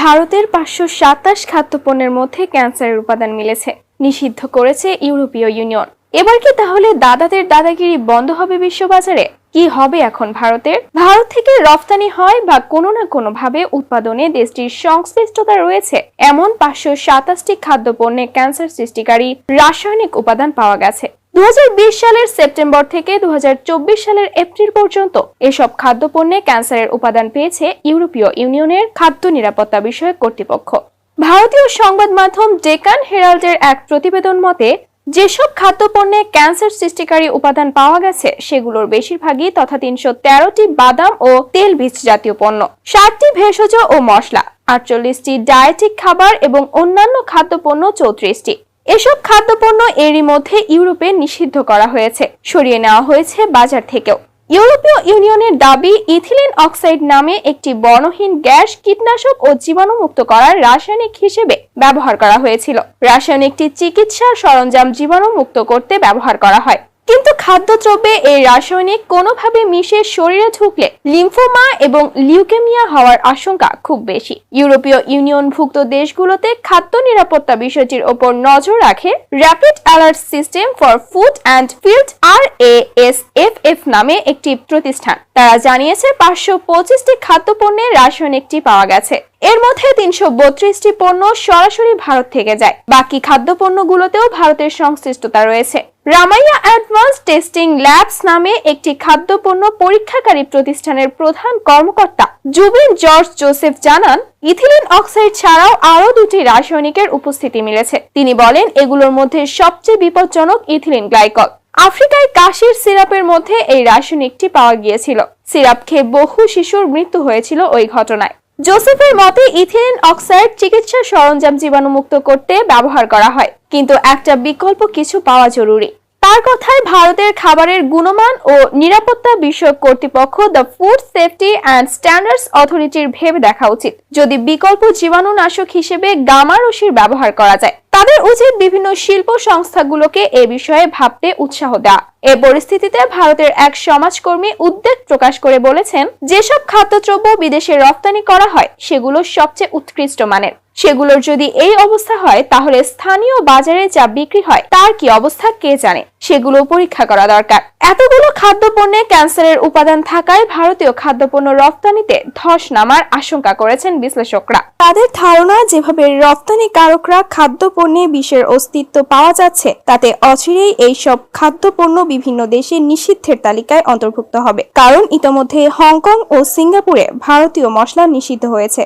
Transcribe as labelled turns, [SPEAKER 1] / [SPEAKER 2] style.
[SPEAKER 1] ভারতের পাঁচশো সাতাশ খাদ্যপণ্যের মধ্যে ক্যান্সারের উপাদান মিলেছে, নিষিদ্ধ করেছে ইউরোপীয় ইউনিয়ন। এবার কি তাহলে দাদাদের দাদাগিরি বন্ধ হবে বিশ্ববাজারে? কি হবে এখন ভারতের? ভারত থেকে রফতানি হয় বা কোনো না কোনো ভাবে উৎপাদনে দেশটির সংশ্লিষ্টতা রয়েছে। এমন পাঁচশো সাতাশটি খাদ্যপণ্যে ক্যান্সার সৃষ্টিকারী রাসায়নিক উপাদান পাওয়া গেছে। দু হাজার বিশ সালের সেপ্টেম্বর থেকে দুহাজার চব্বিশ সালের এপ্রিল পর্যন্ত এসব খাদ্যপণ্যে ক্যান্সারের উপাদান পেয়েছে ইউরোপীয় ইউনিয়নের খাদ্য নিরাপত্তা বিষয়ক কর্তৃপক্ষ। ভারতীয় সংবাদ মাধ্যম ডেকান হেরাল্ডের এক প্রতিবেদন মতে, যেসব খাদ্যপণ্যে ক্যান্সার সৃষ্টিকারী উপাদান পাওয়া গেছে, সেগুলোর বেশিরভাগই তথা তিনশো তেরোটি বাদাম ও তেল বীজ জাতীয় পণ্য। ষাটটি ভেষজ ও মশলা, আটচল্লিশটি ডায়েটিক খাবার এবং অন্যান্য খাদ্যপণ্য চৌত্রিশটি। এসব খাদ্যপণ্য এরই মধ্যে ইউরোপে নিষিদ্ধ করা হয়েছে। সরিয়ে নেওয়া হয়েছে বাজার থেকেও। ইউরোপীয় ইউনিয়নের দাবি, ইথিলিন অক্সাইড নামে একটি বর্ণহীন গ্যাস কীটনাশক ও জীবাণুমুক্ত করার রাসায়নিক হিসেবে ব্যবহার করা হয়েছিল। রাসায়নিকটি চিকিৎসা সরঞ্জাম জীবাণুমুক্ত করতে ব্যবহার করা হয়। কিন্তু খাদ্যদ্রব্যে এই রাসায়নিক কোনোভাবে মিশে শরীরে ঢুকলে লিম্ফোমা এবং লিউকেমিয়া হওয়ার আশঙ্কা খুব বেশি। ইউরোপীয় ইউনিয়নভুক্ত দেশগুলোতে খাদ্য নিরাপত্তা বিষয়টির ওপর নজর রাখে rapid alert system for food and field R A S F F নামে একটি প্রতিষ্ঠান। তারা জানিয়েছে পাঁচশো পঁচিশটি খাদ্যপণ্যে রাসায়নিকটি পাওয়া গেছে। এর মধ্যে তিনশো বত্রিশটি পণ্য সরাসরি ভারত থেকে যায়। বাকি খাদ্যপণ্যগুলোতেও ভারতের সংশ্লিষ্টতা রয়েছে। রামাইয়া অ্যাডভান্স টেস্টিং ল্যাবস নামে একটি খাদ্যপণ্য পরীক্ষাকারী প্রতিষ্ঠানের প্রধান কর্মকর্তা জুবিন জর্জ জোসেফ জানান, ইথিলিন অক্সাইড ছাড়াও আরও দুটি রাসায়নিকের উপস্থিতি মিলেছে। তিনি বলেন, এগুলোর মধ্যে সবচেয়ে বিপজ্জনক ইথিলিন গ্লাইকল। আফ্রিকায় কাশির সিরাপের মধ্যে এই রাসায়নিকটি পাওয়া গিয়েছিল। সিরাপ খেয়ে বহু শিশুর মৃত্যু হয়েছিল ওই ঘটনায়। জোসেফের মতে ইথিলিন অক্সাইড চিকিৎসা সরঞ্জাম জীবাণুমুক্ত করতে ব্যবহার করা হয়, কিন্তু একটা বিকল্প কিছু পাওয়া জরুরি। তার কথায় ভারতের খাবারের গুণমান ও নিরাপত্তা বিষয়ক কর্তৃপক্ষ the food safety and standards অথরিটির ভেবে দেখা উচিত। যদি বিকল্প জীবাণুনাশক হিসেবে গামারসির ব্যবহার করা যায় তাদের উচিত বিভিন্ন শিল্প সংস্থাগুলোকে এ বিষয়ে ভাবতে উৎসাহ দেওয়া এ পরিস্থিতিতে ভারতের এক সমাজকর্মী উদ্বেগ প্রকাশ করে বলেছেন, যেসব খাদ্যদ্রব্য বিদেশে রপ্তানি করা হয়, সেগুলো সবচেয়ে উৎকৃষ্ট মানের। সেগুলোর যদি এই অবস্থা হয়, তাহলে স্থানীয় বাজারে যা বিক্রি হয়, তার কি অবস্থা কে জানে? সেগুলো পরীক্ষা করা দরকার। এতগুলো খাদ্যপণ্যে ক্যান্সারের উপাদান থাকায় ভারতীয় খাদ্যপণ্য রপ্তানিতে ধস নামার আশঙ্কা করেছেন বিশ্লেষকরা। তাদের ধারণা যেভাবে রপ্তানিকারকরা খাদ্যপণ্যে বিষের অস্তিত্ব পাওয়া যাচ্ছে, তাতে অচিরেই এই সব খাদ্যপণ্য বিভিন্ন দেশে নিষিদ্ধের তালিকায় অন্তর্ভুক্ত হবে। কারণ ইতোমধ্যে হংকং ও সিঙ্গাপুরে ভারতীয় মশলা নিষিদ্ধ হয়েছে।